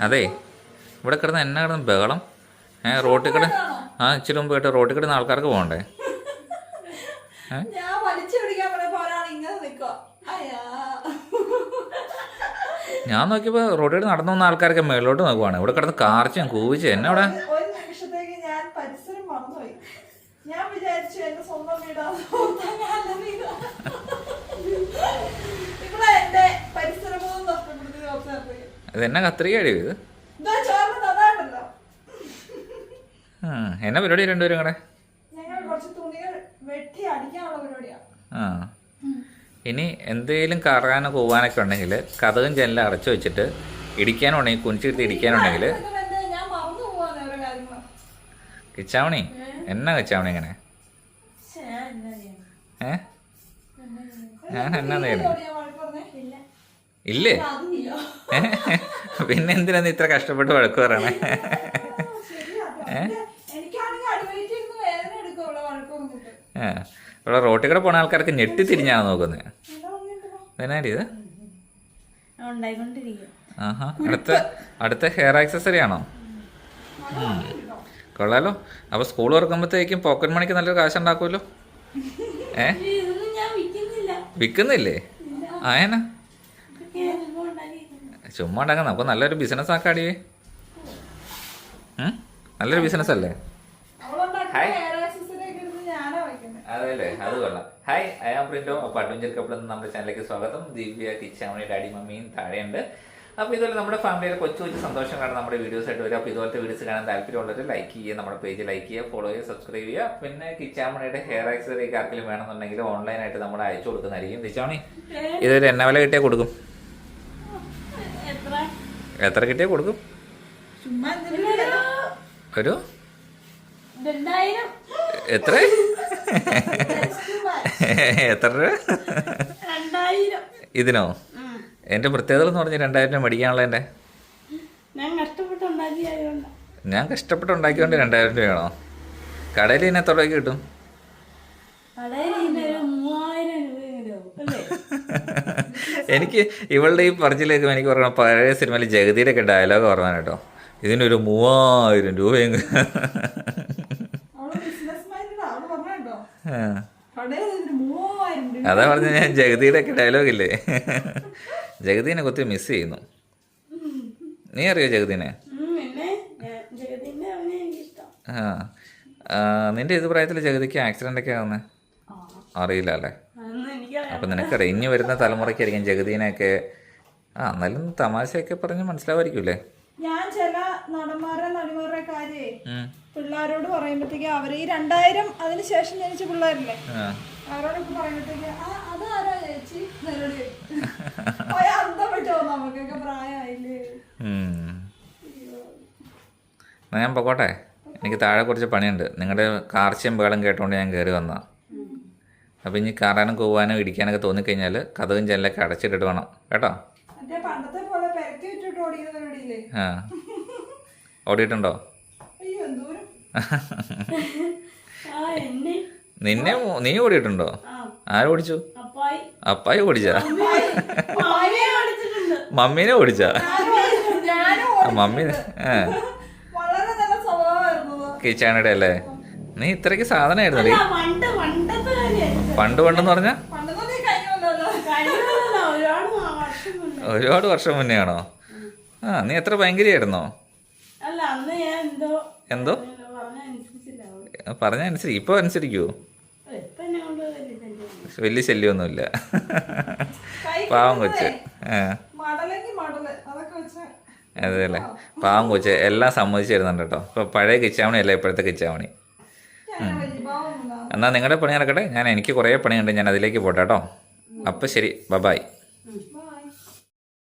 അതെ. ഇവിടെ കിടന്ന് എന്നെ കിടന്ന് ബഹളം? ഏ റോട്ടിൽ കിട ആ ഇച്ചിരി മുമ്പ് കേട്ടോ റോട്ടിൽ കിടന്ന് ആൾക്കാർക്ക് പോകണ്ടേ? ഞാൻ നോക്കിയപ്പോ ഞാൻ റോഡിൽ നടന്നു വന്ന ആൾക്കാരൊക്കെ മേളിലോട്ട് നോക്കുവാണ്. ഇവിടെ കിടന്ന് കാർച്ചും കൂവിച്ച് എന്നെ അവിടെ ഒരു നിമിഷത്തേക്ക് ഞാൻ ഞാൻ വിചാരിച്ചു എന്റെ സ്വന്തം വീടാണ് ഇവിടെ എന്റെ പരിസരമൊന്നും നഷ്ടപ്പെടുത്തി നോക്കാൻ ഇത്? എന്നെ കത്രിക കഴിവ് ഇത് എന്നാ പരിപാടി രണ്ടുപേരും കൂടെ? ആ. ഇനി എന്തെങ്കിലും കറങ്ങാനോ പോവാനൊക്കെ ഉണ്ടെങ്കിൽ കഥകും ജനലും അടച്ചു വെച്ചിട്ട് ഇടിക്കാനുണ്ടെങ്കിൽ കുനിച്ചിരുത്തി ഇടിക്കാനുണ്ടെങ്കിൽ കിച്ചാവണി? എന്നാ കിച്ചാവണി ഇങ്ങനെ? ഏ? ഞാൻ എന്നാ ചെയ്യണേ ഇല്ല? പിന്നെ എന്തിനാ നീ ഇത്ര കഷ്ടപ്പെട്ട് വഴക്ക് പറയണേ? ഇവിടെ റോട്ടിൽ കൂടെ പോണ ആൾക്കാർക്ക് ഞെട്ടി തിരിഞ്ഞാണ് നോക്കുന്നത് എന്നാടി ഇത്? ആഹാ അടുത്ത അടുത്ത ഹെയർ ആക്സസറി ആണോ? കൊള്ളാലോ. അപ്പൊ സ്കൂൾ തുറക്കുമ്പോഴത്തേക്കും പോക്കറ്റ് മണിക്ക് നല്ലൊരു കാശ് ഉണ്ടാക്കുമല്ലോ ഏ വിൽക്കുന്നില്ലേ. ആയനാ ഇതൊക്കെ ഞാൻ ചുമ്മാ ഉണ്ടാക്കിയിരിക്കുന്നു. ചുമ്മാ ഉണ്ടാക്കുന്ന അപ്പോൾ നല്ലൊരു ബിസിനസ് ആക്കാടിയേ ഉം? നല്ലൊരു ബിസിനസ് അല്ലേ? അതെല്ലേ അത് കൊള്ളാം. ഹായ് ഐ ആം അപ്പോൾ അഡ്വഞ്ചർ കപ്പിൾ എന്ന നമ്മുടെ ചാനലിലേക്ക് സ്വാഗതം. ദിവ്യ കിച്ചാമണി ഡാഡി മമ്മിയും താഴെയുണ്ട്. അപ്പോൾ ഇതുപോലെ നമ്മുടെ ഫാമിലിയിലെ കൊച്ചു കൊച്ചു സന്തോഷം കാണാൻ നമ്മുടെ വീഡിയോസ് ആയിട്ട് വരും അപ്പോൾ ഇതുപോലത്തെ വീഡിയോസ് കാണാൻ താല്പര്യമുള്ളവർ ലൈക്ക് ചെയ്യുക നമ്മുടെ പേജ് ലൈക്ക് ചെയ്യുക ഫോളോ ചെയ്യുക സബ്സ്ക്രൈബ് ചെയ്യുക. പിന്നെ കിച്ചാമണിയുടെ ഹെയർ ആക്സസറി ആർക്കെങ്കിലും വേണമെന്നുണ്ടെങ്കിൽ ഓൺലൈനായിട്ട് നമ്മൾ അയച്ചു കൊടുക്കുന്നതായിരിക്കും. കിച്ചാമണി ഇതൊരു എണ്ണ വില കിട്ടിയാൽ കൊടുക്കും. എത്ര കിട്ടിയാൽ കൊടുക്കും? ഒരു? എത്ര? എത്ര രൂപ? ഇതിനോ? എന്റെ എന്റെ പ്രത്യേകത എന്ന് പറഞ്ഞാൽ രണ്ടായിരം രൂപ മേടിക്കാനുള്ള എന്റെ ഞാൻ കഷ്ടപ്പെട്ടുണ്ടാക്കിയോണ്ട് ഞാൻ കഷ്ടപ്പെട്ട് ഉണ്ടാക്കിയോണ്ട് രണ്ടായിരം രൂപയാണോ? കടയിൽ ഇനി എത്ര രൂപയ്ക്ക് കിട്ടും കടയിൽ ഇതിന്റെ ഒരു മൂവായിരം രൂപയെങ്കിലും അല്ലേ എനിക്ക് ഇവളുടെ ഈ പറച്ചിലേക്ക് എനിക്ക് പറയണം പഴയ സിനിമയിൽ ജഗതിയുടെ ഒക്കെ ഡയലോഗ് ഓർമ്മ കേട്ടോ. ഇതിനൊരു മൂവായിരം രൂപയും. അതാ പറഞ്ഞ ഞാൻ ജഗതിയുടെ ഒക്കെ ഡയലോഗ് ഇല്ലേ? ജഗതിനെ ഒത്തിരി മിസ് ചെയ്യുന്നു. നീ അറിയോ ജഗതിനെ? ആ. നിന്റെ ഇത് പ്രായത്തിൽ ജഗതിക്ക് ആക്സിഡന്റ് ഒക്കെ ആവുന്നേ? അറിയില്ല അല്ലേ? അപ്പം നിനക്കറിയാം ഇനി വരുന്ന തലമുറയ്ക്കായിരിക്കും ജഗതീനെയൊക്കെ ആ എന്നാലും തമാശയൊക്കെ പറഞ്ഞ് മനസ്സിലാവായിരിക്കൂലേ ഞാൻ ചില നടന്മാരെ നടിമാരുടെ കാര്യേ. പിള്ളേരോട് പറയുമ്പോഴത്തേക്ക് അവർ ഈ രണ്ടായിരം അതിന് ശേഷം ജനിച്ച പിള്ളേരില്ലേ. അവരോടൊക്കെ പറയുമ്പോഴത്തേക്ക് ചേച്ചി. ഓ, നമുക്കൊക്കെ പ്രായമായില്ലേ? ഞാൻ പൊക്കോട്ടെ. എനിക്ക് താഴെ കുറച്ച് പണിയുണ്ട്. നിങ്ങളുടെ കാർച്ചയും ബേളം കേട്ടോണ്ട് ഞാൻ കയറി വന്നാ. അപ്പം ഇനി കയറാനും കൂവാനും ഇടിക്കാനൊക്കെ തോന്നിക്കഴിഞ്ഞാൽ കഥകും ജനലൊക്കെ അടച്ചിട്ടിട്ട് വേണം. കേട്ടോ? ആ. ഓടിയിട്ടുണ്ടോ? നിന്നെ നീ ഓടിയിട്ടുണ്ടോ? ആരോടിച്ചു ആര് ഓടിച്ചു? അപ്പായി. ഓടിച്ചാ? മമ്മീനെ ഓടിച്ചാ? ഞാനും ഓടിച്ചിട്ടുണ്ട്. ആ മമ്മി ഏ വളരെ നല്ല സ്വഭാവമായിരുന്നു അത്. കിച്ചാനയുടെ അല്ലേ നീ ഇത്രയ്ക്ക് സാധനമായിരുന്നല്ലേ അല്ല, പണ്ട് പണ്ടത്തെ കാര്യം പണ്ട് പണ്ടെന്ന് പറഞ്ഞ? ഒരുപാട് വർഷം മുന്നേ. ആണോ? ആ നീ എത്ര ഭയങ്കരയായിരുന്നോ? അല്ല അന്ന് ഞാൻ എന്തോ എന്തോ? പറഞ്ഞ അനുസരിച്ച് അനുസരിക്കുവോ ഇപ്പൊ അനുസരിക്കൂ? വലിയ ശല്യമൊന്നും ശല്യമൊന്നുമില്ല. പാവം കൊച്ച്. അതെ അല്ലേ? പാവം കൊച്ച്. എല്ലാം സമ്മതിച്ചിരുന്നുണ്ട് കേട്ടോ. ഇപ്പൊ പഴയ കിച്ചാമണി അല്ല? ഇപ്പോഴത്തെ കിച്ചാമണി. എന്നാൽ നിങ്ങളുടെ പണി നടക്കട്ടെ? ഞാൻ എനിക്ക് കുറേ പണിയുണ്ട് ഞാൻ അതിലേക്ക് പോട്ടെ കേട്ടോ. അപ്പോൾ ശരി ബബായ്.